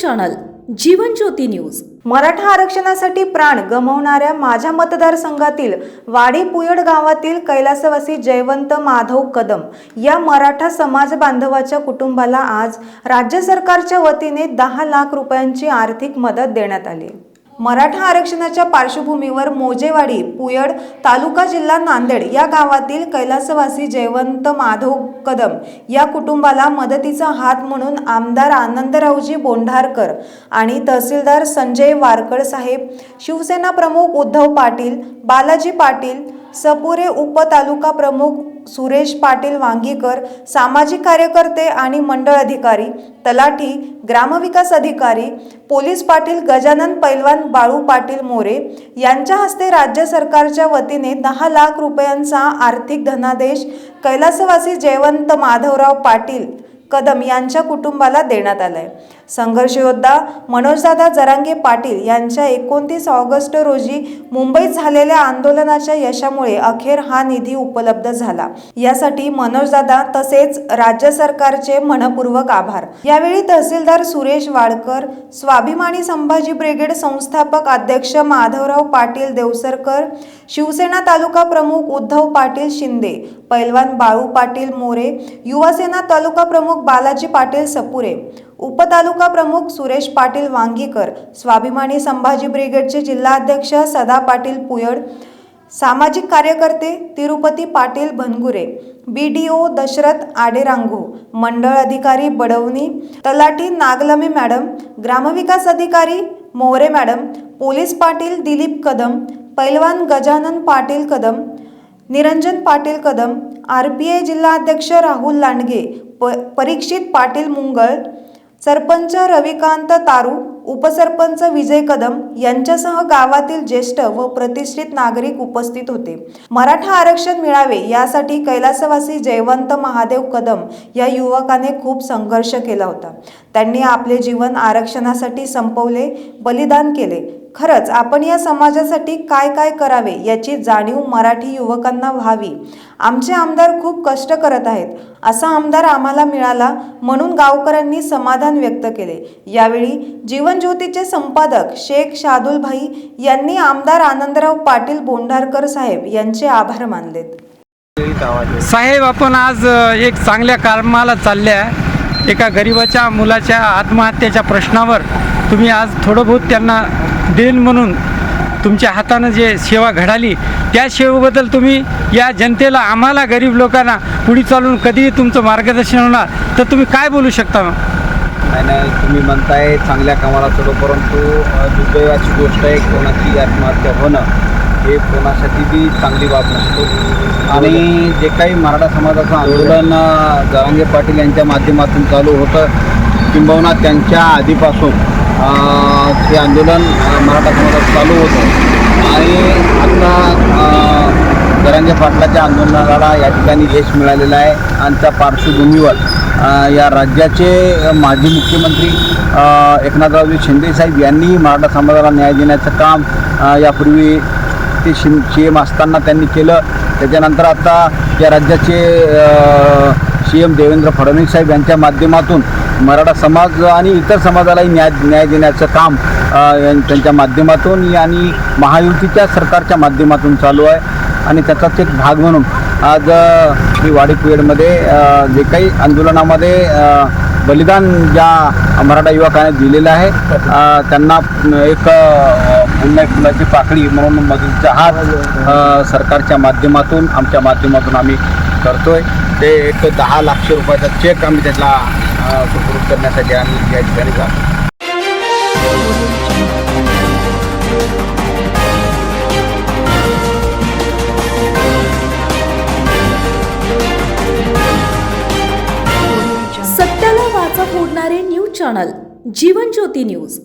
Channel Jeevan Jyoti news. Maratha आरक्षणासाठी प्राण गमावणाऱ्या माझ्या मतदारसंघातील वाडी पुयड गावातील कैलासवासी जयवंत माधव कदम या मराठा समाज बांधवाच्या कुटुंबाला आज राज्य सरकारच्या वतीने दहा लाख रुपयांची आर्थिक मदत देण्यात आली. मराठा आरक्षणाच्या पार्श्वभूमीवर मोजेवाडी पुयड तालुका जिल्हा नांदेड या गावातील कैलासवासी जयवंत माधव कदम या कुटुंबाला मदतीचा हात म्हणून आमदार आनंदरावजी बोंढारकर आणि तहसीलदार संजय वारकड साहेब शिवसेना प्रमुख उद्धव पाटील बालाजी पाटील सपुरे उपतालुका प्रमुख सुरेश पाटील वांगीकर सामाजिक कार्यकर्ते आणि मंडळ अधिकारी तलाठी ग्रामविकास अधिकारी पोलीस पाटील गजानन पैलवान बाळू पाटील मोरे यांच्या हस्ते राज्य सरकारच्या वतीने दहा लाख रुपयांचा आर्थिक धनादेश कैलासवासी जयवंत माधवराव पाटील कदम यांच्या कुटुंबाला देण्यात आलाय. संघर्ष योद्धा मनोजदादा जरांगे पाटील यांच्या एकोणतीस ऑगस्ट रोजी मुंबईत झालेल्या आंदोलनाच्या यशामुळे अखेर हा निधी उपलब्ध झाला. यासाठी मनोजदादा तसेच राज्य सरकारचे मनपूर्वक आभार. यावेळी तहसीलदार सुरेश वाडकर स्वाभिमानी संभाजी ब्रिगेड संस्थापक अध्यक्ष माधवराव पाटील देवसरकर शिवसेना तालुका प्रमुख उद्धव पाटील शिंदे पैलवान बाळू पाटील मोरे युवासेना तालुका प्रमुख बालाजी पाटील सपुरे उपतालुका प्रमुख सुरेश पाटील वांगीकर स्वाभिमानी संभाजी ब्रिगेडचे जिल्हाध्यक्ष सदा पाटील पुयड सामाजिक कार्यकर्ते Tirupati Patil Bhangure B D O Dasharath आडेरांगो मंडळ अधिकारी बडवणी तलाठी नागलमे मॅडम ग्रामविकास अधिकारी मोरे मॅडम पोलीस पाटील दिलीप कदम पैलवान Gajanan Patil Kadam Niranjan Patil Kadam R P I जिल्हाध्यक्ष राहुल लांडगे प परीक्षित पाटील मुंगळ सरपंच रविकांत तारू उपसरपंच विजय कदम यांच्यासह गावातील ज्येष्ठ व प्रतिष्ठित नागरिक उपस्थित होते. मराठा आरक्षण मिळावे यासाठी कैलासवासी जयवंत महादेव कदम या युवकाने खूप संघर्ष केला होता. त्यांनी आपले जीवन आरक्षणासाठी संपवले बलिदान केले. खरंच आपण या समाजासाठी काय काय करावे याची जाणीव मराठी युवकांना व्हावी. आमचे आमदार खूप कष्ट करत आहेत. असा आमदार आम्हाला मिळाला म्हणून गावकऱ्यांनी समाधान व्यक्त केले. यावेळी जीवनज्योतीचे संपादक शेख शादुल भाई यांनी आमदार आनंदराव पाटील बोंढारकर साहेब यांचे आभार मानलेत. साहेब आपण आज एक चांगल्या कामाला चालल्या एका गरिबाच्या मुलाच्या आत्महत्येच्या प्रश्नावर तुम्ही आज थोडं बहुत त्यांना देन म्हणून तुमच्या हातानं जे सेवा घडाली त्या सेवेबद्दल तुम्ही या जनतेला आम्हाला गरीब लोकांना पुढे चालून कधीही तुमचं मार्गदर्शन होणार तर तुम्ही काय बोलू शकता नाही नाही तुम्ही म्हणताय चांगल्या कामाला चलो परंतु दुर्दैवाची गोष्ट आहे कोणाची आत्महत्या होणं. हे कोणासाठी बी चांगली बाब नसतो. आणि जे काही मराठा समाजाचं आंदोलन अ, जरांगे पाटील यांच्या माध्यमातून चालू होतं किंबहुना त्यांच्या आधीपासून ते आंदोलन मराठा समाजात चालू होतं. आणि आता जरांगे पाटलाच्या आंदोलनाला या ठिकाणी यश मिळालेलं आहे. आणि त्या पार्श्वभूमीवर या राज्याचे माजी मुख्यमंत्री एकनाथरावजी शिंदे साहेब यांनी मराठा समाजाला न्याय देण्याचं काम यापूर्वी ते शिम सी एम असताना त्यांनी केलं. त्याच्यानंतर आता या राज्याचे सी एम देवेंद्र फडणवीस साहेब यांच्या माध्यमातून मराठा समाज आणि इतर समाजालाही न्याय न्याय देण्याचं काम यां- त्यांच्या माध्यमातून आणि महायुतीच्या सरकारच्या माध्यमातून चालू आहे. आणि त्याचाच एक भाग म्हणून आज ही मी वाडी जे काही आंदोलनामध्ये बलिदान ज्या मराठा युवकाने दिलेलं आहे त्यांना एक पुन्हा फुलाची पाकळी म्हणून मदतीचा हात सरकारच्या माध्यमातून आमच्या माध्यमातून आम्ही करतो आहे ते एक दहा लाखशे रुपयाचा चेक आम्ही त्याला सुखरूप करण्यासाठी आम्ही या ठिकाणी जातो. सत्याला वाचा फोडणारे news channel Jeevan Jyoti news.